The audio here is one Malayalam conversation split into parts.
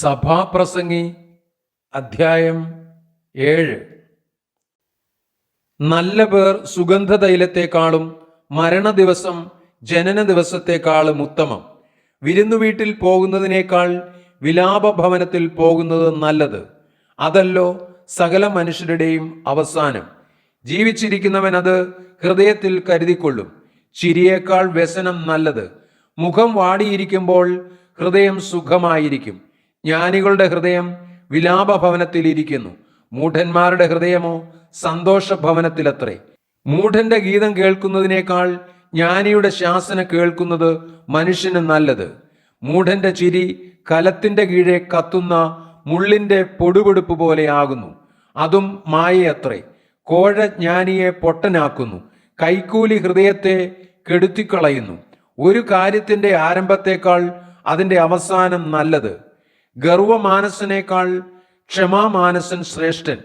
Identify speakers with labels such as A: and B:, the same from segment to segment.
A: സഭാപ്രസംഗി അധ്യായം ഏഴ്. നല്ല പേർ സുഗന്ധതൈലത്തെക്കാളും മരണദിവസം ജനന ദിവസത്തെക്കാളും ഉത്തമം. വിരുന്നു വീട്ടിൽ പോകുന്നതിനേക്കാൾ വിലാപഭവനത്തിൽ പോകുന്നത് നല്ലത്. അതല്ലോ സകല മനുഷ്യരുടെയും അവസാനം. ജീവിച്ചിരിക്കുന്നവൻ അത് ഹൃദയത്തിൽ കരുതിക്കൊള്ളും. ചിരിയേക്കാൾ വ്യസനം നല്ലത്. മുഖം വാടിയിരിക്കുമ്പോൾ ഹൃദയം സുഖമായിരിക്കും. ജ്ഞാനികളുടെ ഹൃദയം വിലാപഭവനത്തിൽ ഇരിക്കുന്നു മൂഢന്മാരുടെ ഹൃദയമോ സന്തോഷ ഭവനത്തിലത്രേ മൂഢന്റെ ഗീതം കേൾക്കുന്നതിനേക്കാൾ ജ്ഞാനിയുടെ ശാസന കേൾക്കുന്നത് മനുഷ്യന് നല്ലത്. മൂഢന്റെ ചിരി കലത്തിന്റെ കീഴെ കത്തുന്ന മുള്ളിന്റെ പൊടുപൊടുപ്പ് പോലെയാകുന്നു അതും മായയത്രേ. കോഴ ജ്ഞാനിയെ പൊട്ടനാക്കുന്നു. കൈക്കൂലി ഹൃദയത്തെ കെടുത്തിക്കളയുന്നു. ഒരു കാര്യത്തിന്റെ ആരംഭത്തേക്കാൾ അതിന്റെ അവസാനം നല്ലത്. ഗർവമാനസനേക്കാൾ ക്ഷമാമാനസൻ ശ്രേഷ്ഠൻ.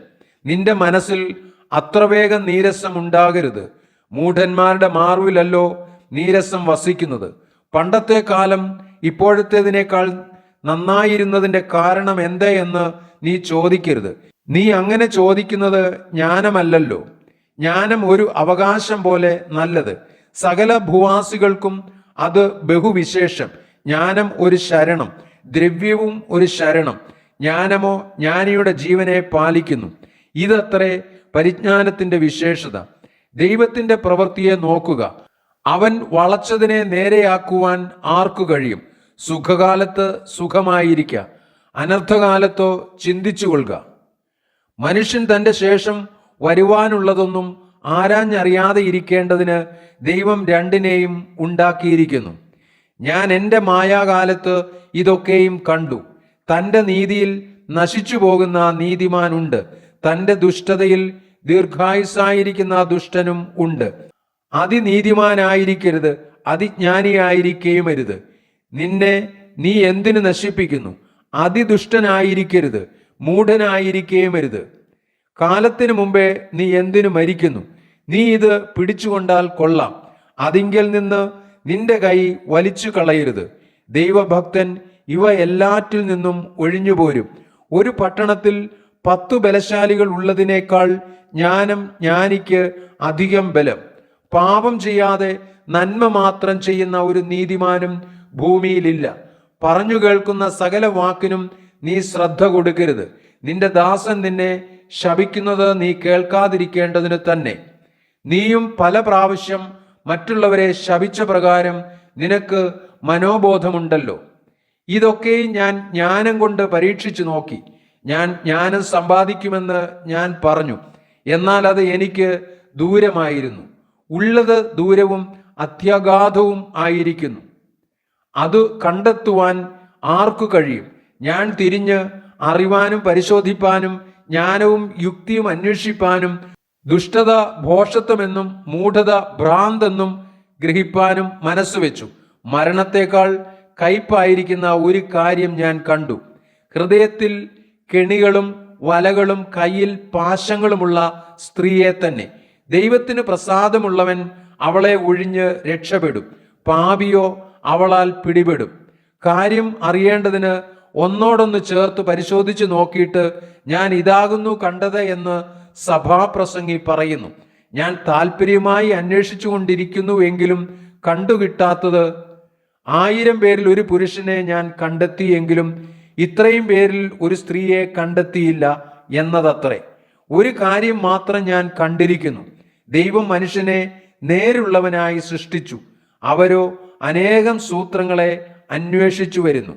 A: നിന്റെ മനസ്സിൽ അത്ര വേഗം നീരസം ഉണ്ടാകരുത്. മൂഢന്മാരുടെ മാർവിലല്ലോ നീരസം വസിക്കുന്നത്. പണ്ടത്തെ കാലം ഇപ്പോഴത്തേതിനേക്കാൾ നന്നായിരുന്നതിന്റെ കാരണം എന്തേ എന്ന് നീ ചോദിക്കരുത്. നീ അങ്ങനെ ചോദിക്കുന്നത് ജ്ഞാനമല്ലല്ലോ. ജ്ഞാനം ഒരു അവകാശം പോലെ നല്ലത്. സകല ഭൂവാസികൾക്കും അത് ബഹുവിശേഷം. ജ്ഞാനം ഒരു ശരണം. ദ്രവ്യവും ഒരു ശരണം. ജ്ഞാനമോ ജ്ഞാനിയുടെ ജീവനെ പാലിക്കുന്നു. ഇതത്രേ പരിജ്ഞാനത്തിന്റെ വിശേഷത. ദൈവത്തിന്റെ പ്രവൃത്തിയെ നോക്കുക. അവൻ വളച്ചതിനെ നേരെയാക്കുവാൻ ആർക്കു കഴിയും? സുഖകാലത്ത് സുഖമായിരിക്ക. അനർത്ഥകാലത്തോ ചിന്തിച്ചു കൊള്ളുക മനുഷ്യൻ തന്റെ ശേഷം വരുവാനുള്ളതൊന്നും ആരാഞ്ഞറിയാതെ ഇരിക്കേണ്ടതിന് ദൈവം രണ്ടിനെയും ഉണ്ടാക്കിയിരിക്കുന്നു. ഞാൻ എന്റെ മായാകാലത്ത് ഇതൊക്കെയും കണ്ടു. തന്റെ നീതിയിൽ നശിച്ചു പോകുന്ന നീതിമാനുണ്ട്. തന്റെ ദുഷ്ടതയിൽ ദീർഘായുസായിരിക്കുന്ന ദുഷ്ടനും ഉണ്ട്. അതിനീതിമാനായിരിക്കരുത് അതിജ്ഞാനിയായിരിക്കുകയും അരുത് നിന്നെ നീ എന്തിനു നശിപ്പിക്കുന്നു? അതിദുഷ്ടനായിരിക്കരുത് മൂഢനായിരിക്കുകയും അരുത് കാലത്തിനു മുമ്പേ നീ എന്തിനു മരിക്കുന്നു? നീ ഇത് പിടിച്ചുകൊണ്ടാൽ കൊള്ളാം. അതിങ്കിൽ നിന്ന് നിന്റെ കൈ വലിച്ചു കളയരുത്. ദൈവഭക്തൻ ഇവ എല്ലാറ്റിൽ നിന്നും ഒഴിഞ്ഞുപോരും. ഒരു പട്ടണത്തിൽ പത്തു ബലശാലികൾ ഉള്ളതിനേക്കാൾ ജ്ഞാനം ജ്ഞാനിക്ക് അധികം ബലം. പാപം ചെയ്യാതെ നന്മ മാത്രം ചെയ്യുന്ന ഒരു നീതിമാനും ഭൂമിയിലില്ല. പറഞ്ഞു കേൾക്കുന്ന സകല വാക്കിനും നീ ശ്രദ്ധ കൊടുക്കരുത്. നിന്റെ ദാസൻ നിന്നെ ശപിക്കുന്നത് നീ കേൾക്കാതിരിക്കേണ്ടതിന് തന്നെ. നീയും പല പ്രാവശ്യം മറ്റുള്ളവരെ ശപിച്ച പ്രകാരം നിനക്ക് മനോബോധമുണ്ടല്ലോ. ഇതൊക്കെയും ഞാൻ ജ്ഞാനം കൊണ്ട് പരീക്ഷിച്ചു നോക്കി. ഞാൻ ജ്ഞാനം സമ്പാദിക്കുമെന്ന് ഞാൻ പറഞ്ഞു. എന്നാൽ അത് എനിക്ക് ദൂരമായിരുന്നു. ഉള്ളത് ദൂരവും അത്യഗാധവും ആയിരിക്കുന്നു. അത് കണ്ടെത്തുവാൻ ആർക്കു കഴിയും? ഞാൻ തിരിഞ്ഞ് അറിവാനും പരിശോധിപ്പാനും ജ്ഞാനവും യുക്തിയും അന്വേഷിപ്പാനും ദുഷ്ടത ഭോഷത്വമെന്നും മൂഢത ഭ്രാന്തെന്നും ഗ്രഹിപ്പാനും മനസ്സ് വെച്ചു. മരണത്തെക്കാൾ കയ്പായിരിക്കുന്ന ഒരു കാര്യം ഞാൻ കണ്ടു. ഹൃദയത്തിൽ കെണികളും വലകളും കയ്യിൽ പാശങ്ങളുമുള്ള സ്ത്രീയെ തന്നെ. ദൈവത്തിന് പ്രസാദമുള്ളവൻ അവളെ ഒഴിഞ്ഞ് രക്ഷപ്പെടും. പാപിയോ അവളാൽ പിടിപെടും. കാര്യം അറിയേണ്ടതിന് ഒന്നോടൊന്ന് ചേർത്ത് പരിശോധിച്ച് നോക്കിയിട്ട് ഞാൻ ഇതാകുന്നു കണ്ടത് എന്ന് സഭാപ്രസംഗി പറയുന്നു. ഞാൻ താല്പര്യമായി അന്വേഷിച്ചു കൊണ്ടിരിക്കുന്നു എങ്കിലും കണ്ടുകിട്ടാത്തത് ആയിരം പേരിൽ ഒരു പുരുഷനെ ഞാൻ കണ്ടെത്തിയെങ്കിലും ഇത്രയും പേരിൽ ഒരു സ്ത്രീയെ കണ്ടെത്തിയില്ല എന്നതത്രേ. ഒരു കാര്യം മാത്രം ഞാൻ കണ്ടിരിക്കുന്നു. ദൈവം മനുഷ്യനെ നേരുള്ളവനായി സൃഷ്ടിച്ചു. അവരോ അനേകം സൂത്രങ്ങളെ അന്വേഷിച്ചു വരുന്നു.